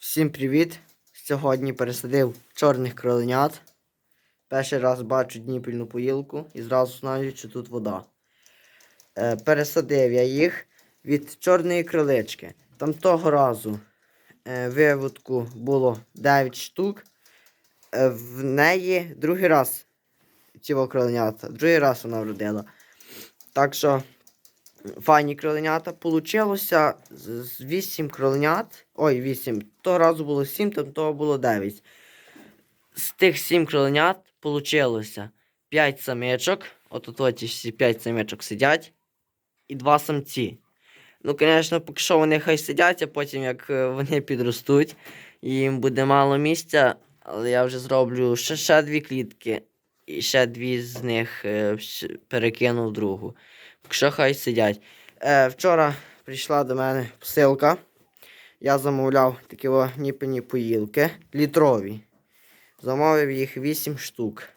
Всім привіт! Сьогодні пересадив чорних кроленят. Перший раз бачу дніпільну поїлку і зразу знаю, що тут вода. Е, пересадив я їх від чорної крилички. Там того разу е, виводку було 9 штук. Е, в неї другий раз ці кроленята, другий раз вона вродила. Так що файні кроленята. Получилося з з 8 кроленят. Ой, 8. Того разу було 7, там того було 9. З тих 7 кроленят получилося 5 самичок. От тут от всі 5 самичок сидять. І 2 самці. Ну, звісно, поки що вони хай сидять, а потім як е, вони підростуть, їм буде мало місця. Але я вже зроблю ще, ще дві клітки. І ще дві з них е, перекину в другу. Поки що хай сидять. Е, вчора прийшла до мене посилка. Я замовляв такі ніпені поїлки літрові. Замовив їх 8 штук.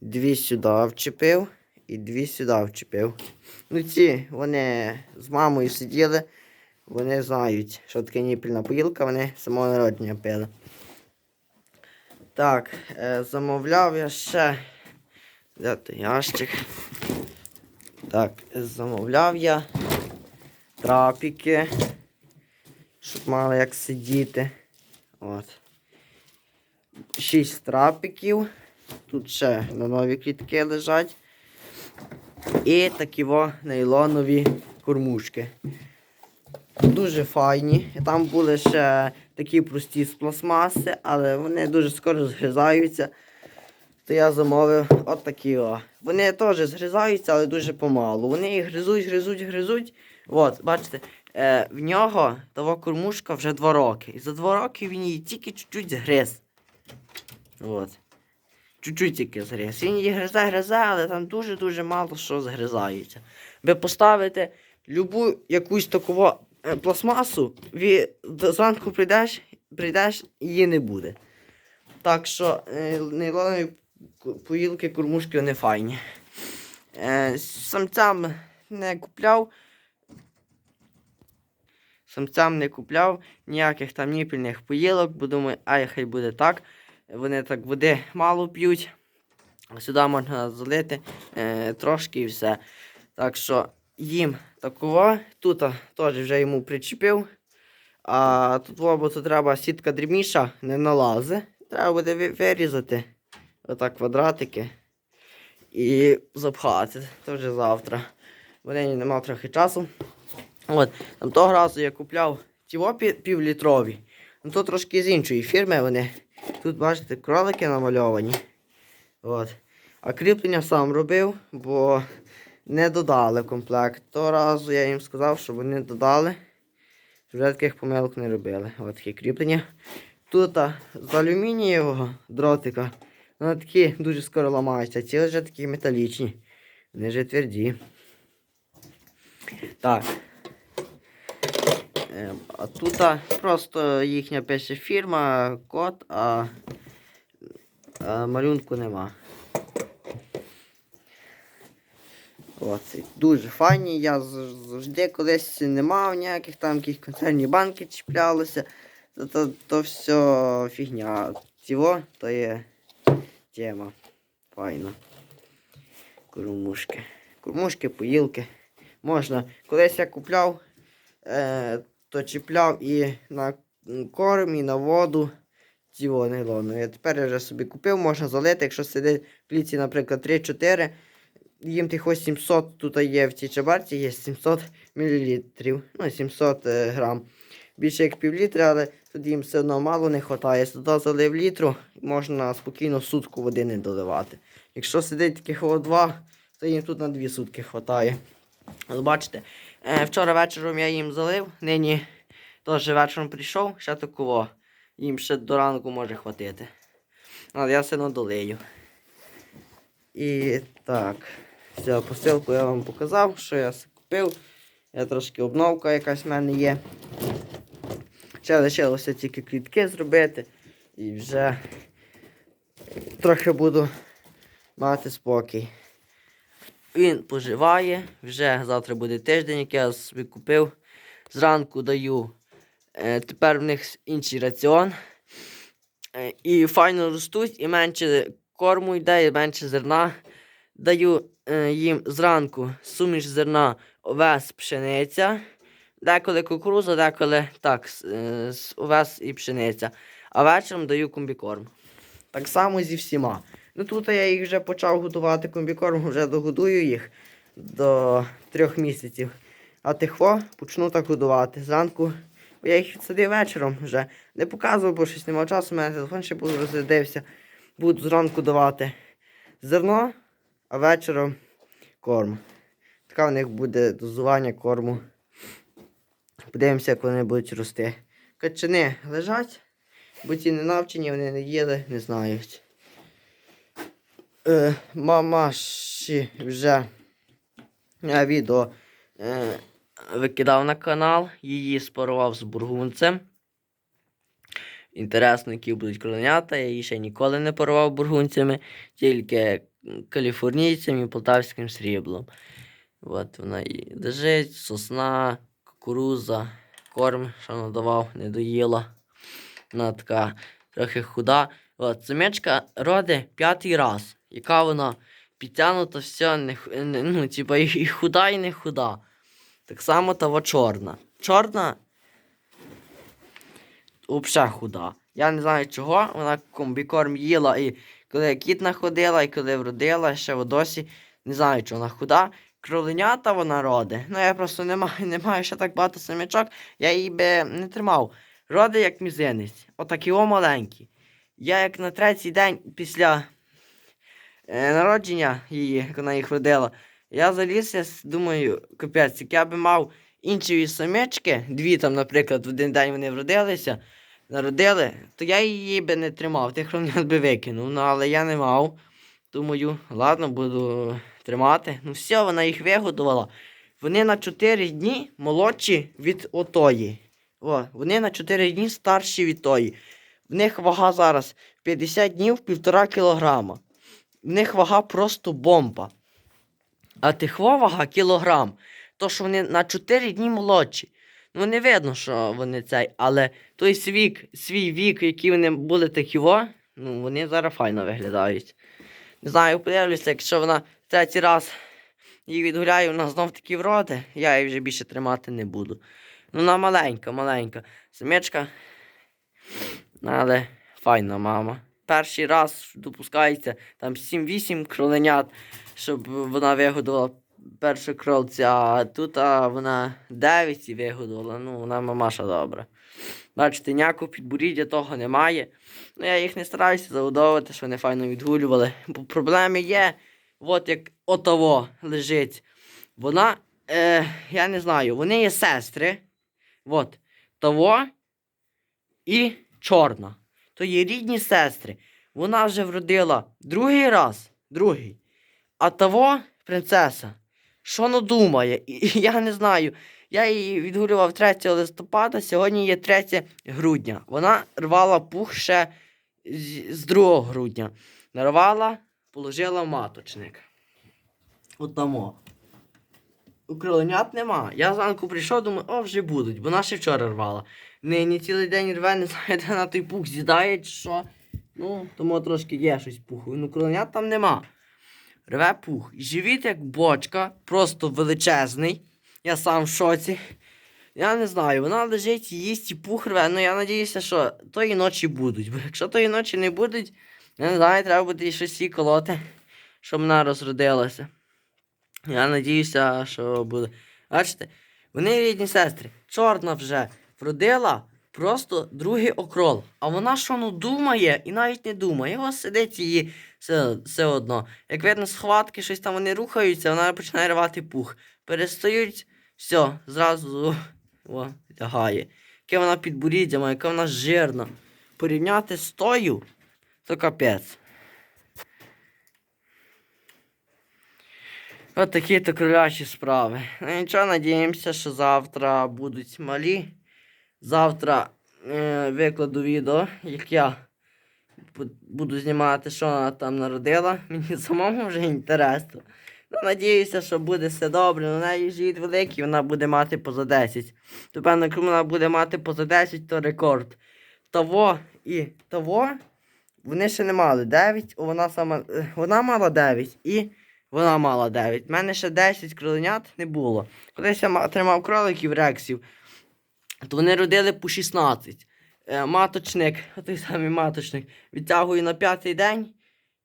Дві сюди вчепив і дві сюди вчепив. Ну ці вони з мамою сиділи, вони знають, що таке ніпільна поїлка, вони самого народження пили. Так, е, замовляв я ще. Де той ящик? Так, замовляв я трапіки, щоб мали як сидіти. От. Шість трапіків. Тут ще на нові клітки лежать. І такі во нейлонові кормушки. Дуже файні. Там були ще такі прості з пластмаси, але вони дуже скоро згризаються. То я замовив от о. Вони теж згризаються, але дуже помалу. Вони їх гризуть, гризуть, гризуть. От, бачите, е, в нього того кормушка вже 2 роки. І за 2 роки він її тільки чуть-чуть згриз. От. Чуть-чуть тільки згриз. Він її гризе, гризе, але там дуже-дуже мало що згризається. Ви поставите любу якусь таку е, пластмасу, до- зранку прийдеш, прийдеш, її не буде. Так що е, нейлонові поїлки, кормушки вони файні. Е, самцям не купляв. Самцям не купляв ніяких там ніпільних поїлок, бо думаю, ай, хай буде так. Вони так води мало п'ють. Сюди можна залити е, трошки і все. Так що їм такого. Тут теж вже йому причепив. А тут тут треба сітка дрібніша, не налази. Треба буде вирізати отак квадратики і запхати. Це вже завтра. Бо нині нема трохи часу. От, там того разу я купляв ті во півлітрові. Ну то трошки з іншої фірми вони. Тут, бачите, кролики намальовані. От. А кріплення сам робив, бо не додали комплект. Того разу я їм сказав, щоб вони додали. Вже таких помилок не робили. Ось такі кріплення. Тут з алюмінієвого дротика. Вони такі дуже скоро ламаються. Ці вже такі металічні. Вони вже тверді. Так. Е, А тут просто їхня пише фірма, код, а, малюнку нема. От, дуже файні. Я завжди колись не мав ніяких там якісь концерні банки чіплялися. То, то, то все фігня. Цього то є тема. Файна. Кормушки. Кормушки, поїлки. Можна. Колись я купляв, е, то чіпляв і на корм, і на воду. Цього нейлону. Я тепер вже собі купив, можна залити, якщо сидить в клітці, наприклад, 3-4. Їм тих ось 700, тут є в цій чабарці, є 700 мл, ну 700 е, грам. Більше як пів літра, але тут їм все одно мало не вистачає. Туди залив літру, можна спокійно сутку води не доливати. Якщо сидить таких два, то їм тут на дві сутки вистачає. Бачите, е, вчора вечором я їм залив, нині теж вечором прийшов, ще такого. Їм ще до ранку може хватити. Але я все одно долию. І так, все, посилку я вам показав, що я купив. Я трошки обновка якась в мене є. Ще лишилося тільки квітки зробити. І вже трохи буду мати спокій. Він поживає, вже завтра буде тиждень, як я собі купив. Зранку даю Е, тепер в них інший раціон. Е, і файно ростуть, і менше корму йде, і менше зерна. Даю е, їм зранку суміш зерна, овес, пшениця. Деколи кукуруза, деколи так, с- е, овес і пшениця. А вечором даю комбікорм. Так само зі всіма. Ну тут я їх вже почав готувати комбікорм, вже догодую їх до трьох місяців. А тихо почну так годувати. Зранку бо я їх відсадив вечором вже. Не показував, бо щось немає часу, у мене телефон ще був розрядився. Буду зранку давати зерно, а вечором корм. Така в них буде дозування корму. Подивимося, як вони будуть рости. Качани лежать, бо ті не навчені, вони не їли, не знають. Е, мамаші вже е, відео е, викидав на канал, її спарував з бургунцем. Інтересно, які будуть кроленята. Я її ще ніколи не парував бургунцями, тільки каліфорнійцем і полтавським сріблом. От вона і лежить, сосна, кукуруза, корм, що надавав, не доїла. Вона така трохи худа. От, самечка роди п'ятий раз. Яка вона підтягнута, все, не, не, ну, типа, і, худа, і не худа. Так само того чорна. Чорна взагалі худа. Я не знаю чого, вона комбікорм їла і коли кіт находила, і коли вродила, ще в досі не знаю, чи вона худа. Кроленята вона роди. Ну я просто не маю, не маю ще так багато самячок, я її би не тримав. Роди як мізинець. Отакі о маленькі. Я як на третій день після е, народження її, як вона їх родила, я заліз, я думаю, капець, як я би мав інші самички, дві там, наприклад, в один день вони вродилися, народили, то я її би не тримав, тих хромнят би викинув. Ну, але я не мав. Думаю, ладно, буду тримати. Ну все, вона їх вигодувала. Вони на 4 дні молодші від отої. О, вони на 4 дні старші від тої. В них вага зараз 50 днів 1,5 кілограма. В них вага просто бомба. А тихва вага кілограм. То, що вони на 4 дні молодші. Ну, не видно, що вони цей, але той свій вік, свій вік, який вони були такі, ну, вони зараз файно виглядають. Не знаю, подивлюся, якщо вона третій раз її відгуляє, вона знов таки вроди, я її вже більше тримати не буду. Ну, вона маленька, маленька. Самечка. Але файна мама. Перший раз допускається там 7-8 кроленят, щоб вона вигодувала перше кролця, а тут а, вона 9 і вигодувала. Ну, вона мамаша добра. Бачите, ніякого підборіддя того немає. Ну, я їх не стараюся загодовувати, що вони файно відгулювали. Бо проблеми є. От як отово лежить. Вона, е, я не знаю, вони є сестри. От. Того і чорна. То є рідні сестри. Вона вже вродила другий раз, другий. А того принцеса. Що вона думає? Я не знаю. Я її відгулював 3 листопада, сьогодні є 3 грудня. Вона рвала пух ще з, з 2 грудня. Нарвала, положила маточник. У кроленят нема. Я зранку прийшов, думаю, о, вже будуть, бо наші вчора рвала. Нині цілий день рве, не знаю, де на той пух з'їдає чи що. Ну, тому трошки є щось пуху. Ну, кроленят там нема. Рве пух. Живіт як бочка, просто величезний. Я сам в шоці. Я не знаю, вона лежить, їсть і пух рве. Ну я надіюся, що тої ночі будуть. Бо якщо тої ночі не будуть, я не знаю, треба буде щось їй колоти, щоб вона розродилася. Я надіюся, що буде. Бачите, вони рідні сестри. Чорна вже вродила просто другий окрол. А вона що ну думає і навіть не думає. Ось сидить її все, все одно. Як видно, схватки, щось там вони рухаються, вона починає рвати пух. Перестають, все, зразу о, лягає. Яке вона підборіддя має, яка вона жирна. Порівняти з тою, то капець. От такі то кролячі справи. Ну нічого, надіємося, що завтра будуть малі. Завтра е, викладу відео, як я буду знімати, що вона там народила. Мені самому вже інтересно. Ну, надіюся, що буде все добре. У неї живіт великий, вона буде мати поза 10. То певно, якщо вона буде мати поза 10, то рекорд. Того і того вони ще не мали 9, вона сама. е, Вона мала 9 і вона мала 9. У мене ще 10 кроленят не було. Колись я ма- тримав кроликів рексів, то вони родили по 16. Е, маточник, той самий маточник, відтягує на п'ятий день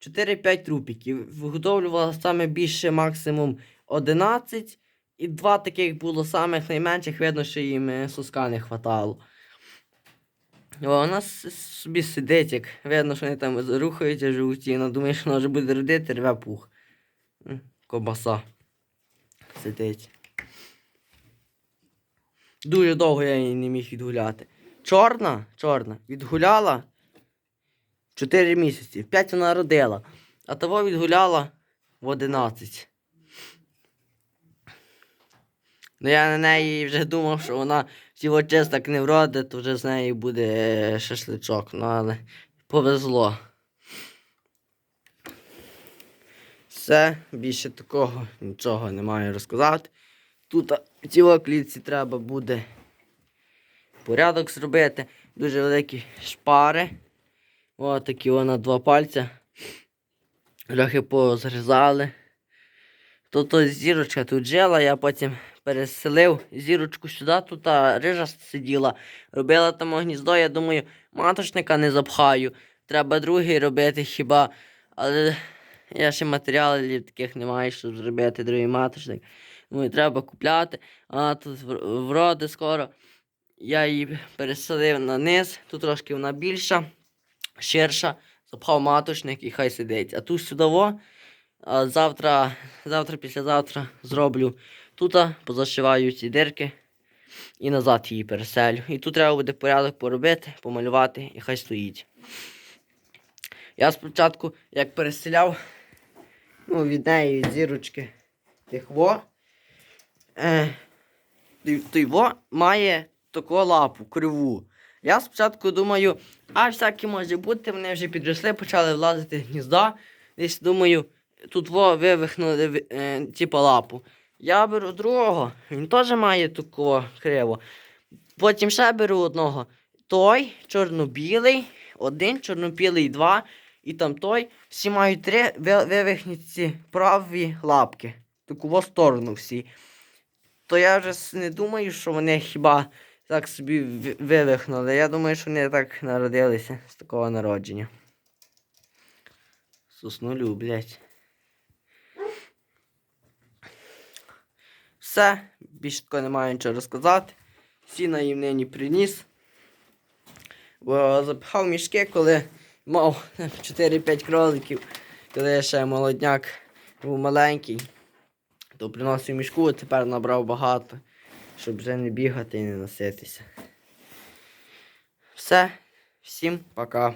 4-5 трупіків. Виготовлювала саме більше максимум 11. І два таких було самих найменших, видно, що їм е, соска не хватало. О, вона собі сидить, як видно, що вони там рухаються живуті, вона думає, що вона вже буде родити, рве пух. Кобаса. Сидить. Дуже довго я її не міг відгуляти. Чорна, чорна, відгуляла 4 місяці. В 5 вона родила, а того відгуляла в 11. Ну я на неї вже думав, що вона ціло так не вродить, то вже з неї буде е, шашличок. Ну але повезло. Все, більше такого нічого не маю розказати. Тут в цілій клітці треба буде порядок зробити. Дуже великі шпари. Ось такі на два пальця. Трохи позрізали. Тут ось зірочка тут жила, я потім переселив зірочку сюди, тут а, рижа сиділа. Робила там гніздо, я думаю, маточника не запхаю. Треба другий робити хіба. Але я ще матеріалів таких немає, щоб зробити другий маточник. Думаю, треба купляти. А тут вроди скоро. Я її переселив на низ, тут трошки вона більша, ширша, запхав маточник і хай сидить. А тут сюди, завтра, завтра, післязавтра зроблю тут, позашиваю ці дирки і назад її переселю. І тут треба буде порядок поробити, помалювати і хай стоїть. Я спочатку, як переселяв, ну, від неї від зірочки тих во, е, той має таку лапу криву. Я спочатку думаю, а всяке може бути, вони вже підросли, почали влазити в гнізда. Десь думаю, тут во вивихнули е, типу лапу. Я беру другого, він теж має таку криву. Потім ще беру одного. Той чорно-білий, один, чорно-білий, два. І там той. Всі мають три вивихніці праві лапки. Таку во сторону всі. То я вже не думаю, що вони хіба так собі вивихнули. Я думаю, що вони так народилися з такого народження. Сосну люблять. Все, більше такого немає нічого розказати. Сіна їм нині приніс. Бо запихав мішки, коли мав 4-5 кроликів, коли я ще молодняк був маленький, то приносив мішку, а тепер набрав багато, щоб вже не бігати і не носитися. Все, всім пока.